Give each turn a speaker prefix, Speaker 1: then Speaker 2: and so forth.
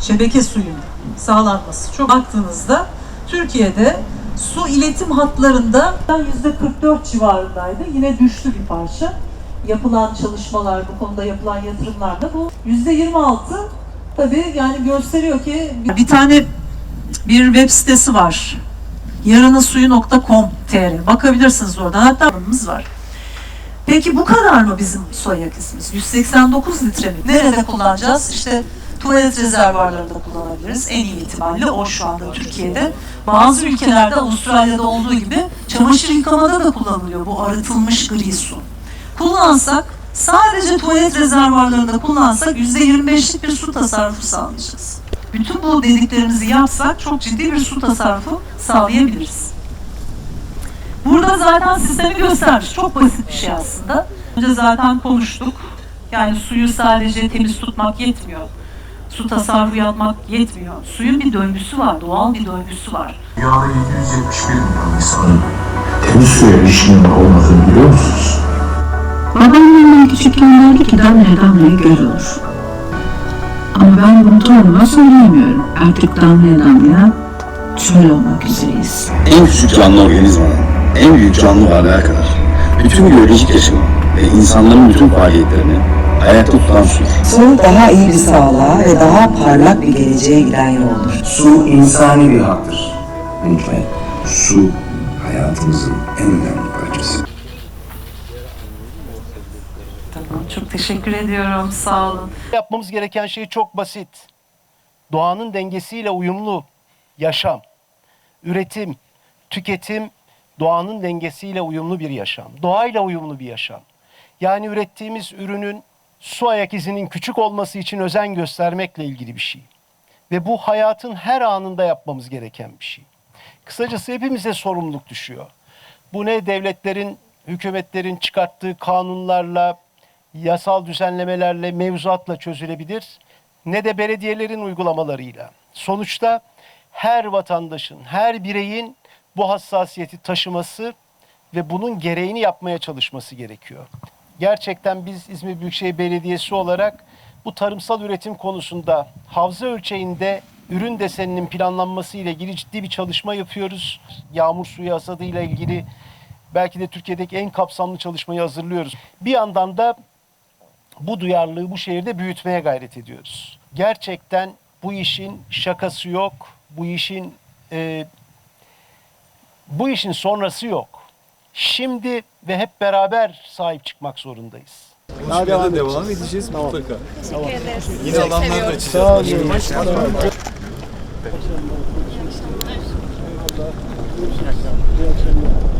Speaker 1: şebeke suyun sağlanması. Çok baktığınızda Türkiye'de su iletim hatlarında %44 civarındaydı. Yine düştü bir parça. Yapılan çalışmalar, bu konuda yapılan yatırımlarda bu %26 tabii yani gösteriyor ki bir tane bir web sitesi var. yarınınsuyu.com.tr bakabilirsiniz oradan. Hatta alanımız var. Peki bu kadar mı bizim su ayak izimiz? 189 litre mi? Nerede kullanacağız? İşte tuvalet rezervuarlarında kullanabiliriz. En iyi ihtimalle o şu anda Türkiye'de. Bazı ülkelerde Avustralya'da olduğu gibi çamaşır yıkamada da kullanılıyor bu arıtılmış gri su. Kullansak sadece tuvalet rezervuarlarında kullansak %25'lik bir su tasarrufu sağlayacağız. Bütün bu dediklerimizi yapsak çok ciddi bir su tasarrufu sağlayabiliriz. Burada zaten sistemi göstermiş. Çok basit bir şey aslında. Önce zaten konuştuk. Yani suyu sadece temiz tutmak yetmiyor. Su tasarrufu yapmak yetmiyor. Suyun bir döngüsü var, doğal bir döngüsü var.
Speaker 2: Dünyada 771 milyon insanın
Speaker 3: Temiz suya erişimin olmadığını biliyor musunuz?
Speaker 4: Babam bana küçükken derdi ki damlaya damlaya göl olur. Ama ben bunu torunuma söyleyemiyorum. Artık damlaya damlaya çöl olmak üzereyiz.
Speaker 5: en küçük canlı organizmadan en büyük canlı varlığa kadar bütün biyolojik yaşamı ve insanların bütün faaliyetlerini ayakta tutan sudur.
Speaker 6: Su daha iyi bir sağlığa ve daha parlak bir geleceğe giden yoldur.
Speaker 3: Su insani bir haktır. Unutmayın, su hayatımızın en önemli parçası.
Speaker 1: Tamam, çok teşekkür ediyorum. Sağ olun.
Speaker 7: Yapmamız gereken şey çok basit. Doğanın dengesiyle uyumlu yaşam, üretim, tüketim, doğanın dengesiyle uyumlu bir yaşam. Doğayla uyumlu bir yaşam. Yani ürettiğimiz ürünün su ayak izinin küçük olması için özen göstermekle ilgili bir şey. Ve bu hayatın her anında yapmamız gereken bir şey. Kısacası hepimize sorumluluk düşüyor. Bu ne devletlerin, hükümetlerin çıkarttığı kanunlarla, yasal düzenlemelerle, mevzuatla çözülebilir ne de belediyelerin uygulamalarıyla. Sonuçta her vatandaşın, her bireyin bu hassasiyeti taşıması ve bunun gereğini yapmaya çalışması gerekiyor. Gerçekten biz İzmir Büyükşehir Belediyesi olarak bu tarımsal üretim konusunda havza ölçeğinde ürün deseninin planlanması ile ilgili ciddi bir çalışma yapıyoruz. Yağmur suyu hasadı ile ilgili belki de Türkiye'deki en kapsamlı çalışmayı hazırlıyoruz. Bir yandan da bu duyarlılığı bu şehirde büyütmeye gayret ediyoruz. Gerçekten bu işin şakası yok. Bu işin e, bu işin sonrası yok. Şimdi ve hep beraber sahip çıkmak zorundayız.
Speaker 8: Konuşmaya da devam edeceğiz mutlaka. Yine alanlarda açacağız.